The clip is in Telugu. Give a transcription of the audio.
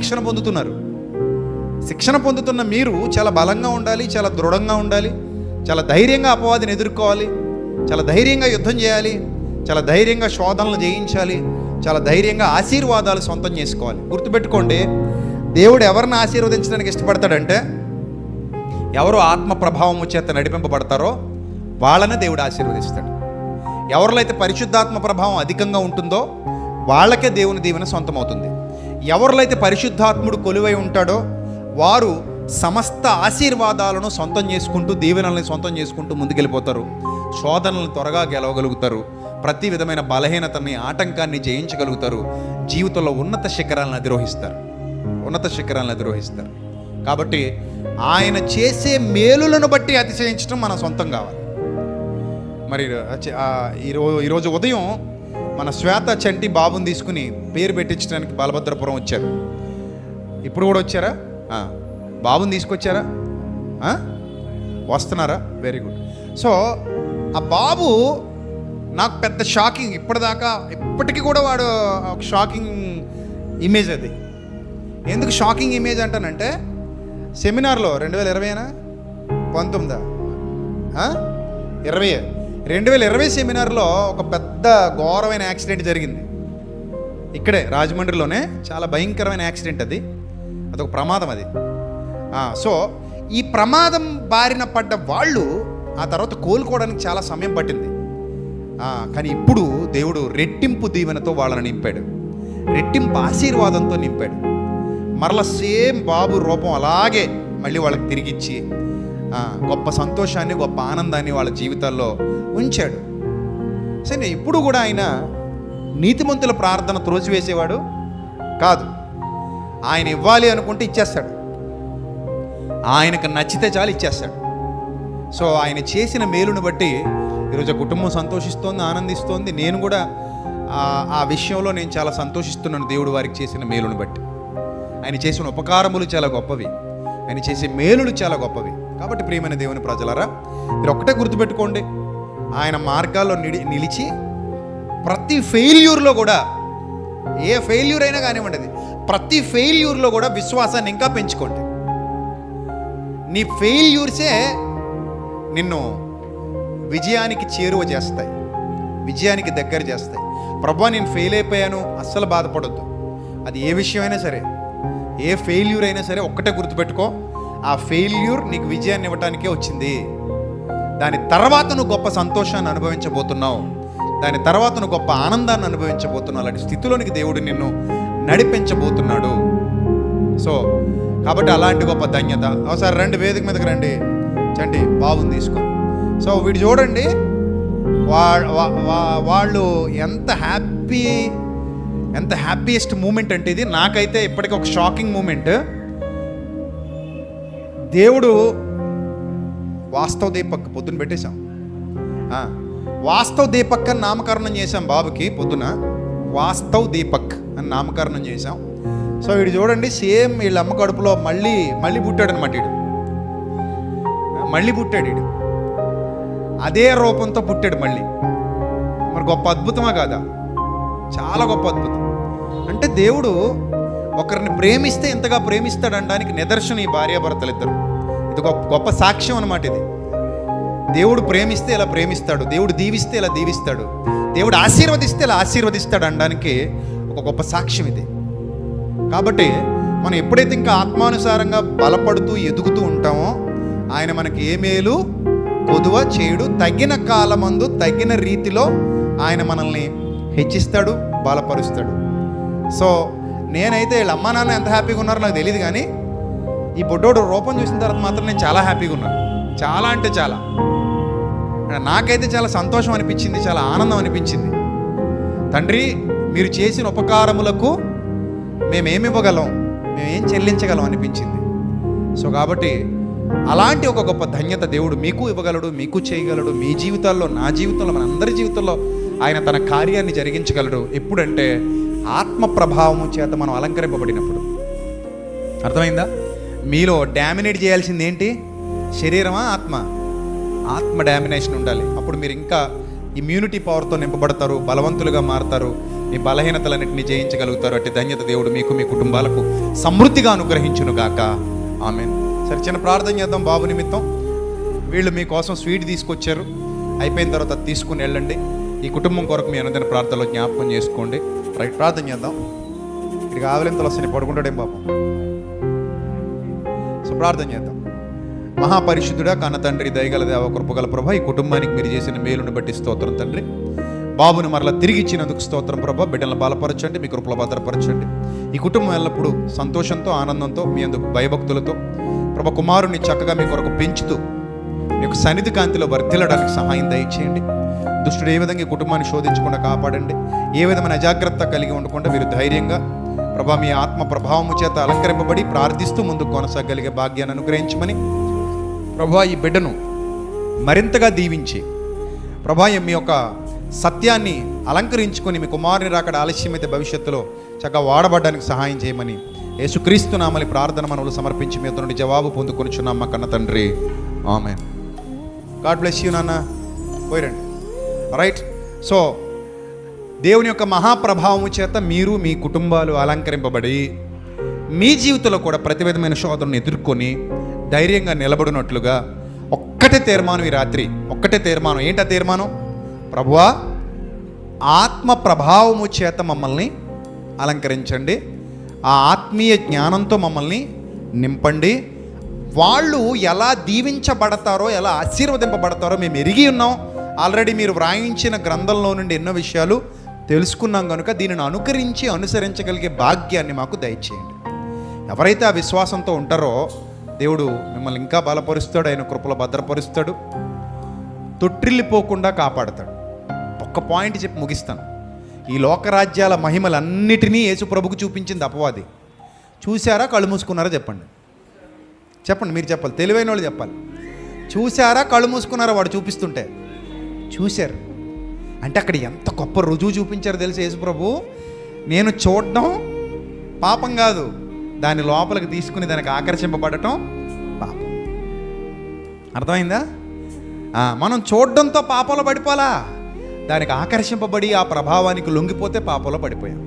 శిక్షణ పొందుతున్నారు. శిక్షణ పొందుతున్న మీరు చాలా బలంగా ఉండాలి చాలా దృఢంగా ఉండాలి చాలా ధైర్యంగా అపవాదిని ఎదుర్కోవాలి చాలా ధైర్యంగా యుద్ధం చేయాలి చాలా ధైర్యంగా శోధనలు జయించాలి చాలా ధైర్యంగా ఆశీర్వాదాలు సొంతం చేసుకోవాలి. గుర్తుపెట్టుకోండి దేవుడు ఎవరిని ఆశీర్వదించడానికి ఇష్టపడతాడంటే ఎవరు ఆత్మ ప్రభావము చేత నడిపింపబడతారో వాళ్ళనే దేవుడు ఆశీర్వదిస్తాడు. ఎవరిలో అయితే పరిశుద్ధాత్మ ప్రభావం అధికంగా ఉంటుందో వాళ్ళకే దేవుని దీవెన సొంతమవుతుంది. ఎవరిలైతే పరిశుద్ధాత్ముడు కొలువై ఉంటాడో వారు సమస్త ఆశీర్వాదాలను సొంతం చేసుకుంటూ దీవెనల్ని సొంతం చేసుకుంటూ ముందుకెళ్ళిపోతారు. శోధనలను త్వరగా గెలవగలుగుతారు. ప్రతి విధమైన బలహీనతని ఆటంకాన్ని జయించగలుగుతారు. జీవితంలో ఉన్నత శిఖరాలను అధిరోహిస్తారు. ఉన్నత శిఖరాలను అధిరోహిస్తారు. కాబట్టి ఆయన చేసే మేలులను బట్టి అతిశయించడం మన సొంతం కావాలి. మరి ఈరోజు ఈరోజు ఉదయం మన శ్వేత చంటి బాబుని తీసుకుని పేరు పెట్టించడానికి బలభద్రపురం వచ్చారు. ఇప్పుడు కూడా వచ్చారా? బాబుని తీసుకొచ్చారా? వస్తున్నారా? వెరీ గుడ్ సో ఆ బాబు నాకు పెద్ద షాకింగ్. ఇప్పటిదాకా ఇప్పటికీ కూడా వాడు ఒక షాకింగ్ ఇమేజ్ అది. ఎందుకు షాకింగ్ ఇమేజ్ అంటానంటే సెమినార్లో రెండు వేల ఇరవైనా? పంతొమ్మిదా? ఇరవై రెండు వేల ఇరవై సెమినార్లో ఒక పెద్ద ఘోరమైన యాక్సిడెంట్ జరిగింది. ఇక్కడే రాజమండ్రిలోనే చాలా భయంకరమైన యాక్సిడెంట్ అది. అదొక ప్రమాదం అది. సో ఈ ప్రమాదం బారిన పడ్డ వాళ్ళు ఆ తర్వాత కోలుకోవడానికి చాలా సమయం పట్టింది. కానీ ఇప్పుడు దేవుడు రెట్టింపు దీవెనతో వాళ్ళని నింపాడు. రెట్టింపు ఆశీర్వాదంతో నింపాడు. మరలా సేమ్ బాబు రూపం అలాగే మళ్ళీ వాళ్ళకి తిరిగిచ్చి గొప్ప సంతోషాన్ని గొప్ప ఆనందాన్ని వాళ్ళ జీవితాల్లో ఉంచాడు. సరే ఇప్పుడు కూడా ఆయన నీతిమంతుల ప్రార్థన త్రోసివేసేవాడు కాదు. ఆయన ఇవ్వాలి అనుకుంటే ఇచ్చేస్తాడు. ఆయనకు నచ్చితే చాలు ఇచ్చేస్తాడు. సో ఆయన చేసిన మేలును బట్టి ఈరోజు కుటుంబం సంతోషిస్తోంది ఆనందిస్తోంది. నేను కూడా ఆ- ఆ విషయంలో నేను చాలా సంతోషిస్తున్నాను దేవుడు వారికి చేసిన మేలును బట్టి. ఆయన చేసిన ఉపకారములు చాలా గొప్పవి. ఆయన చేసే మేలులు చాలా గొప్పవి. కాబట్టి ప్రియమైన దేవుని ప్రజలారా మీరు ఒక్కటే గుర్తుపెట్టుకోండి ఆయన మార్గాల్లో నిడి నిలిచి ప్రతి ఫెయిల్యూర్లో కూడా ఏ ఫెయిల్యూర్ అయినా కానివ్వండి అది ప్రతి ఫెయిల్యూర్లో కూడా విశ్వాసాన్ని ఇంకా పెంచుకోండి. నీ ఫెయిల్యూర్సే నిన్ను విజయానికి చేరువ చేస్తాయి విజయానికి దగ్గర చేస్తాయి. ప్రభా నేను ఫెయిల్ అయిపోయాను అస్సలు బాధపడొద్దు. అది ఏ విషయమైనా సరే ఏ ఫెయిల్యూర్ అయినా సరే ఒక్కటే గుర్తుపెట్టుకో ఆ ఫెయిల్యూర్ నీకు విజయాన్ని ఇవ్వటానికే వచ్చింది. దాని తర్వాత నువ్వు గొప్ప సంతోషాన్ని అనుభవించబోతున్నావు. దాని తర్వాత నువ్వు గొప్ప ఆనందాన్ని అనుభవించబోతున్నావు. అలాంటి స్థితిలోనికి దేవుడు నిన్ను నడిపించబోతున్నాడు. సో కాబట్టి అలాంటి గొప్ప ధన్యత. ఒకసారి రండి వేదిక మీదకి రండి. చండి బాబుని తీసుకో. సో వీడు చూడండి వా- వాళ్ళు ఎంత హ్యాపీ ఎంత హ్యాపీయెస్ట్ మూమెంట్ అంటే ఇది. నాకైతే ఇప్పటికీ ఒక షాకింగ్ మూమెంట్ దేవుడు వాస్తవ దీపక్ పొద్దున పెట్టేశాం. వాస్తవ దీపక్ అని నామకరణం చేశాం బాబుకి పొద్దున. వాస్తవ్ దీపక్ అని నామకరణం చేశాం. సో వీడు చూడండి సేమ్ వీళ్ళ అమ్మ కడుపులో మళ్ళీ మళ్ళీ పుట్టాడు అనమాట వీడు మళ్ళీ పుట్టాడు వీడు అదే రూపంతో పుట్టాడు మళ్ళీ. మరి గొప్ప అద్భుతమా కాదా? చాలా గొప్ప అద్భుతం. అంటే దేవుడు ఒకరిని ప్రేమిస్తే ఎంతగా ప్రేమిస్తాడనడానికి నిదర్శనం ఈ భార్యాభర్తలు ఇద్దరు ఇది గొప్ప గొప్ప సాక్ష్యం అనమాట ఇది. దేవుడు ప్రేమిస్తే ఇలా ప్రేమిస్తాడు దేవుడు దీవిస్తే ఇలా దీవిస్తాడు దేవుడు ఆశీర్వదిస్తే ఇలా ఆశీర్వదిస్తాడు అనడానికి ఒక గొప్ప సాక్ష్యం ఇది. కాబట్టి మనం ఎప్పుడైతే ఇంకా ఆత్మానుసారంగా బలపడుతూ ఎదుగుతూ ఉంటామో ఆయన మనకి ఏ మేలు కొదువ చేయుడు. తగిన కాలమందు తగిన రీతిలో ఆయన మనల్ని హెచ్చిస్తాడు బలపరుస్తాడు. సో నేనైతే వీళ్ళ అమ్మా నాన్న ఎంత హ్యాపీగా ఉన్నారో నాకు తెలియదు కానీ ఈ బొడ్డోడు రూపం చూసిన తర్వాత మాత్రం నేను చాలా హ్యాపీగా ఉన్నాను చాలా అంటే చాలా. నాకైతే చాలా సంతోషం అనిపించింది చాలా ఆనందం అనిపించింది. తండ్రి మీరు చేసిన ఉపకారములకు మేమేమి ఇవ్వగలం? మేమేం చెల్లించగలం అనిపించింది. సో కాబట్టి అలాంటి ఒక గొప్ప ధన్యత దేవుడు మీకు ఇవ్వగలడు మీకు చేయగలడు. మీ జీవితాల్లో నా జీవితంలో మన అందరి జీవితంలో ఆయన తన కార్యాన్ని జరిగించగలడు. ఎప్పుడంటే ఆత్మ ప్రభావము చేత మనం అలంకరింపబడినప్పుడు. అర్థమైందా? మీలో డామినేట్ చేయాల్సింది ఏంటి? శరీరమా ఆత్మ? ఆత్మ డామినేషన్ ఉండాలి. అప్పుడు మీరు ఇంకా ఇమ్యూనిటీ పవర్తో నింపబడతారు బలవంతులుగా మారుతారు మీ బలహీనతలన్నింటినీ జయించగలుగుతారు. అట్టి ధన్యత దేవుడు మీకు మీ కుటుంబాలకు సమృద్ధిగా అనుగ్రహించును గాక. ఆమె సరే చిన్న ప్రార్థన చేద్దాం బాబు నిమిత్తం. వీళ్ళు మీకోసం స్వీట్ తీసుకొచ్చారు. అయిపోయిన తర్వాత తీసుకుని వెళ్ళండి. ఈ కుటుంబం కొరకు మీ అనుదిన ప్రార్థనలో జ్ఞాపకం చేసుకోండి. రైట్ ప్రార్థన చేద్దాం. ఇక్కడికి ఆవలింతలు వస్తాయి పడుకుంటాడేం పాపం. సో ప్రార్థన చేద్దాం. మహాపరిశుద్ధుడా కన్న తండ్రి దయగల దేవ కృపగల ప్రభా ఈ కుటుంబానికి మీరు చేసిన మేలును బట్టి స్తోత్రం తండ్రి. బాబుని మరలా తిరిగి ఇచ్చినందుకు స్తోత్రం ప్రభ బిడ్డలను బలపరచండి మీ కృపలో భద్రపరచండి. ఈ కుటుంబం ఎల్లప్పుడూ సంతోషంతో ఆనందంతో మీ అందుకు భయభక్తులతో ప్రభ కుమారుని చక్కగా మీ కొరకు పెంచుతూ మీ యొక్క సన్నిధి కాంతిలో వర్తిల్లడానికి సహాయం దయచేయండి. దుష్టుడు ఏ విధంగా ఈ కుటుంబాన్ని శోధించకుండా కాపాడండి ఏ విధమైన అజాగ్రత్త కలిగి ఉండకుండా మీరు ధైర్యంగా ప్రభా మీ ఆత్మ ప్రభావము చేత అలంకరింపబడి ప్రార్థిస్తూ ముందుకు కొనసాగలిగే భాగ్యాన్ని అనుగ్రహించమని ప్రభా ఈ బిడ్డను మరింతగా దీవించి ప్రభా మీ యొక్క సత్యాన్ని అలంకరించుకొని మీ కుమారుని రాకడ ఆలస్యమైతే భవిష్యత్తులో చక్కగా వాడబడడానికి సహాయం చేయమని యేసుక్రీస్తు నామలి ప్రార్థన మనవులు సమర్పించి మీ నుండి జవాబు పొందుకొనిచున్నాం మా కన్న తండ్రి. ఆమె గాడ్ బ్లెస్ యూ నాన్న. పోయిరండి రైట్. సో దేవుని యొక్క మహాప్రభావము చేత మీరు మీ కుటుంబాలు అలంకరింపబడి మీ జీవితంలో కూడా ప్రతి విధమైన శోధనను ఎదుర్కొని ధైర్యంగా నిలబడినట్లుగా ఒక్కటే తీర్మానం ఈ రాత్రి. ఒక్కటే తీర్మానం. ఏంటా తీర్మానం? ప్రభువా ఆత్మ ప్రభావము చేత మమ్మల్ని అలంకరించండి. ఆ ఆత్మీయ జ్ఞానంతో మమ్మల్ని నింపండి. వాళ్ళు ఎలా దీవించబడతారో ఎలా ఆశీర్వదింపబడతారో మేము ఎరిగి ఉన్నాం. ఆల్రెడీ మీరు వ్రాయించిన గ్రంథంలో నుండి ఎన్నో విషయాలు తెలుసుకున్నాం కనుక దీనిని అనుకరించి అనుసరించగలిగే భాగ్యాన్ని మాకు దయచేయండి. ఎవరైతే ఆ విశ్వాసంతో ఉంటారో దేవుడు మిమ్మల్ని ఇంకా బలపరుస్తాడు ఆయన కృపలో భద్రపరుస్తాడు తొట్టిల్లిపోకుండా కాపాడతాడు. ఒక్క పాయింట్ చెప్పి ముగిస్తాను. ఈ లోకరాజ్యాల మహిమలన్నిటినీ యేసు ప్రభుకు చూపించింది అపవాది. చూశారా? కళ్ళు మూసుకున్నారా చెప్పండి. చెప్పండి మీరు చెప్పాలి. తెలివైన వాళ్ళు చెప్పాలి. చూసారా కళ్ళు మూసుకున్నారా? వాడు చూపిస్తుంటే. చూశారు. అంటే అక్కడ ఎంత గొప్ప రుజువు చూపించారు తెలుసు యేసు ప్రభు నేను చూడడం పాపం కాదు. దాని లోపలికి తీసుకుని దానికి ఆకర్షింపబడటం పాపం. అర్థమైందా? మనం చూడడంతో పాపంలో పడిపోలా దానికి ఆకర్షింపబడి ఆ ప్రభావానికి లొంగిపోతే పాపంలో పడిపోయాం.